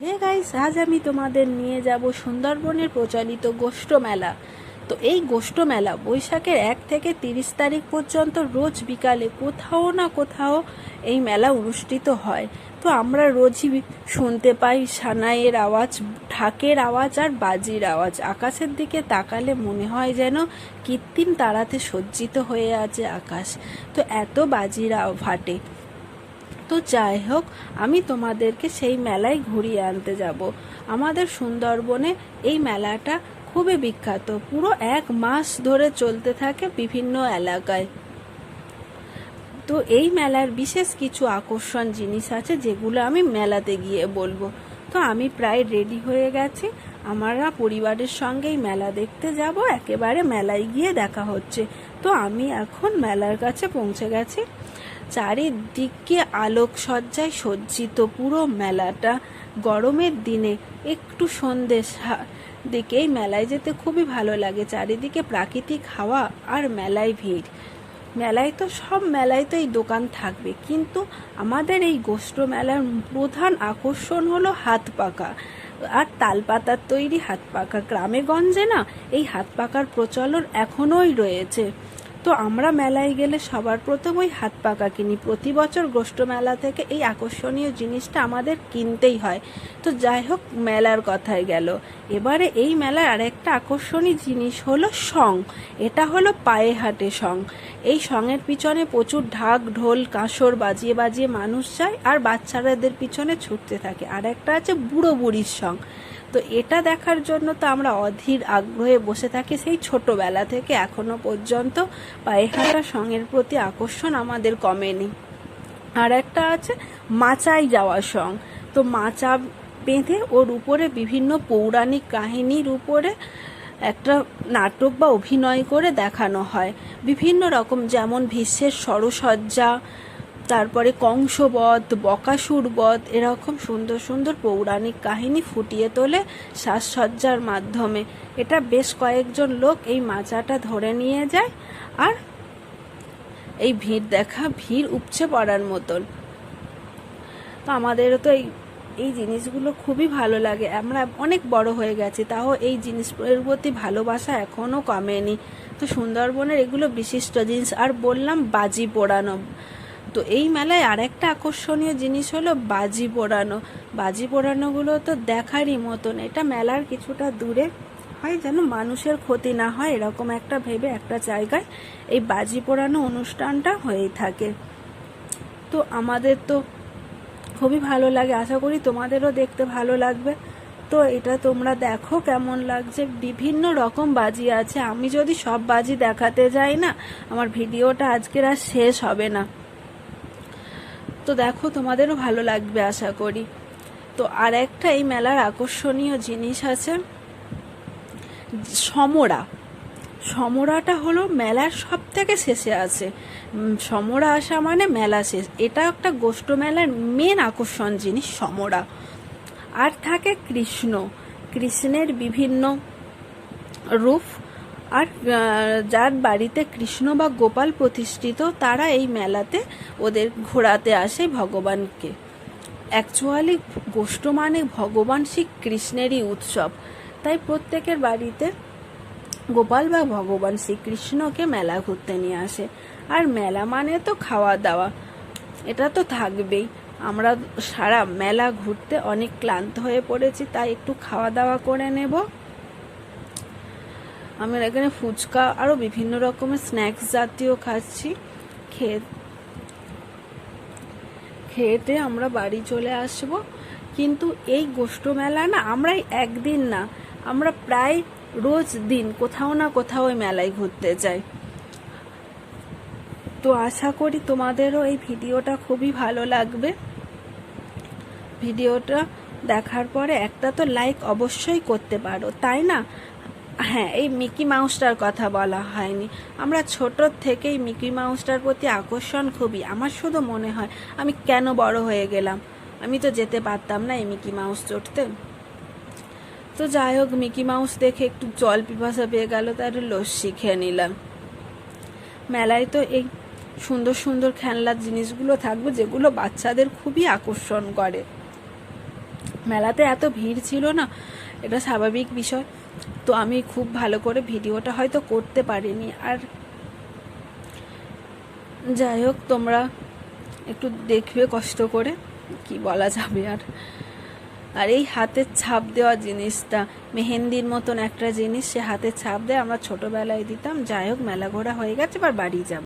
Hey guys আজ আমি তোমাদের নিয়ে যাব সুন্দরবনের প্রচলিত গোষ্ঠ মেলা। তো এই গোষ্ঠ মেলা বৈশাখের এক থেকে তিরিশ তারিখ পর্যন্ত রোজ বিকালে কোথাও না কোথাও এই মেলা অনুষ্ঠিত হয়। তো আমরা রোজই শুনতে পাই সানাইয়ের আওয়াজ, ঢাকের আওয়াজ আর বাজির আওয়াজ। আকাশের দিকে তাকালে মনে হয় যেন কৃত্রিম তারাতে সজ্জিত হয়ে আছে আকাশ। তো এত বাজির ফাটে। তো যাই হোক, আমি তোমাদেরকে সেই মেলায় ঘুরিয়ে আনতে যাব। আমাদের সুন্দরবনে এই মেলাটা খুবই বিখ্যাত। পুরো এক মাস ধরে চলতে থাকে বিভিন্ন এলাকায়। তো এই মেলার বিশেষ কিছু আকর্ষণ জিনিস আছে যেগুলো আমি মেলাতে গিয়ে বলব। তো আমি প্রায় রেডি হয়ে গেছি। আমরা পরিবারের সঙ্গেই মেলা দেখতে যাব। একেবারে মেলায় গিয়ে দেখা হচ্ছে। তো আমি এখন মেলার কাছে পৌঁছে গেছি। চারিদিকে আলোকসজ্জায় সজ্জিত পুরো মেলাটা। গরমের দিনে একটু সন্ধ্যে সা- দিকে এই মেলায় যেতে খুবই ভালো লাগে। চারিদিকে প্রাকৃতিক হাওয়া আর মেলায় ভিড়। মেলায় তো সব মেলায় তো এই দোকান থাকবে, কিন্তু আমাদের এই গোষ্ঠ মেলার প্রধান আকর্ষণ হলো হাত পাকা আর তালপাতার তৈরি হাত পাকা গ্রামে গঞ্জে না, এই হাত পাকার প্রচলন এখনোই রয়েছে। তো আমরা মেলায় গেলে সবার প্রথম ওই হাত পাকা কিনি। প্রতি বছর গোষ্ঠ মেলা থেকে এই আকর্ষণীয় জিনিসটা আমাদের কিনতেই হয়। তো যাই হোক, মেলার কথায় গেল। এবারে এই মেলার আরেকটা আকর্ষণীয় জিনিস হলো সং। এটা হলো পায়ে হাটে সং। এই সঙের পিছনে প্রচুর ঢাক, ঢোল, কাঁসর বাজিয়ে বাজিয়ে মানুষ যায় আর বাচ্চারাদের পিছনে ছুটতে থাকে। আর একটা আছে বুড়ো বুড়ির সং। তো এটা দেখার জন্য তো আমরা অধীর আগ্রহে বসে থাকি সেই ছোটবেলা থেকে এখনও পর্যন্ত পায়ে হাঁটা সঙের প্রতি আকর্ষণ আমাদের কমেনি। আর একটা আছে মাচায় যাওয়া সং। তো মাচা বেঁধে ওর উপরে বিভিন্ন পৌরাণিক কাহিনীর উপরে একটা নাটক বা অভিনয় করে দেখানো হয়। বিভিন্ন রকম যেমন ভীষ্মের সরসজ্জা তারপরে কংসবধ বকাসুর বধ এরকম সুন্দর সুন্দর পৌরাণিক কাহিনী ফুটিয়ে তোলে সাজসজ্জার মাধ্যমে। এটা বেশ কয়েকজন লোক এই মাচাটা ধরে নিয়ে যায় আর এই ভিড় দেখা, ভিড় উপচে পড়ার মতন। তো আমাদেরও তো এই এই জিনিসগুলো খুবই ভালো লাগে। আমরা অনেক বড় হয়ে গেছি, তাও এই জিনিসের প্রতি ভালোবাসা এখনও কমেনি। তো সুন্দরবনের এগুলো বিশিষ্ট জিনিস। আর বললাম বাজি পোড়ানো। তো এই মেলায় আরেকটা আকর্ষণীয় জিনিস হলো বাজি পোড়ানো। বাজি পোড়ানোগুলো তো দেখারই মতন। এটা মেলার কিছুটা দূরে হয় যেন মানুষের ক্ষতি না হয়, এরকম একটা ভেবে একটা জায়গায় এই বাজি পোড়ানো অনুষ্ঠানটা হয়েই থাকে। তো আমাদের তো খুবই ভালো লাগে। আশা করি তোমাদেরও দেখতে ভালো লাগবে। তো এটা তোমরা দেখো কেমন লাগছে। বিভিন্ন রকম বাজি আছে। আমি যদি সব বাজি দেখাতে যাই না, আমার ভিডিওটা আজকের আর শেষ হবে না। তো দেখো, তোমাদেরও ভালো লাগবে আশা করি। তো আর একটা এই মেলার আকর্ষণীয় জিনিস আছে সমরা সমরাটা হলো মেলার সব থেকে শেষে আছে। সমরা আসা মানে মেলা শেষ। এটা একটা গোষ্ঠ মেলার মেন আকর্ষণ জিনিস সমরা। আর থাকে কৃষ্ণ। কৃষ্ণের বিভিন্ন রূপ। আর যার বাড়িতে কৃষ্ণ বা গোপাল প্রতিষ্ঠিত, তারা এই মেলাতে ওদের ঘোরাতে আসে ভগবানকে। অ্যাকচুয়ালি গোষ্ঠ মানে ভগবান শ্রী কৃষ্ণেরই উৎসব। তাই প্রত্যেকের বাড়িতে গোপাল বা ভগবান শ্রীকৃষ্ণকে মেলা ঘুরতে নিয়ে আসে। আর মেলা মানে তো খাওয়া দাওয়া। এটা তো থাকবেই। আমরা সারা মেলা ঘুরতে অনেক ক্লান্ত হয়ে পড়েছি, তাই একটু খাওয়া দাওয়া করে নেব। আমরা এখানে ফুচকা আরও বিভিন্ন রকমের স্ন্যাক্স জাতীয় খাচ্ছি। খেয়ে, খেয়েতে আমরা বাড়ি চলে আসব। কিন্তু এই গোষ্ঠ মেলা না আমরা একদিন না, আমরা প্রায় রোজ দিন কোথাও না কোথাও ওই মেলায় ঘুরতে যাই। তো আশা করি তোমাদেরও এই ভিডিওটা খুবই ভালো লাগবে। ভিডিওটা দেখার পরে একটা তো লাইক অবশ্যই করতে পারো, তাই না? হ্যাঁ এই মিকি মাউসটার কথা বলা হয়নি। আমরা ছোট থেকেই মিকি মাউসটার প্রতি আকর্ষণ খুবই। আমার শুধু মনে হয় আমি কেন বড় হয়ে গেলাম? আমি তো যেতে পারতাম না এই মিকি মাউস চড়তে। তো যাই হোক, মিকি মাউস দেখে একটু জল পিপাসা পেয়ে গেল তার লস্যি খেয়ে নিলাম। মেলায় তো এই সুন্দর সুন্দর খেলনার জিনিসগুলো থাকবে, যেগুলো বাচ্চাদের খুবই আকর্ষণ করে। মেলাতে এত ভিড় ছিল না, এটা স্বাভাবিক বিষয়। তো আমি খুব ভালো করে ভিডিওটা হয়তো করতে পারিনি। আর যাই হোক, তোমরা একটু দেখবে কষ্ট করে, কি বলা যাবে আর। আর এই হাতের ছাপ দেওয়া জিনিসটা, মেহেন্দির মতন একটা জিনিস সে হাতে ছাপ দেয়, আমরা ছোটবেলায় দিতাম। যাই হোক, মেলা ঘোরা হয়ে গেছে, এবার বাড়ি যাব।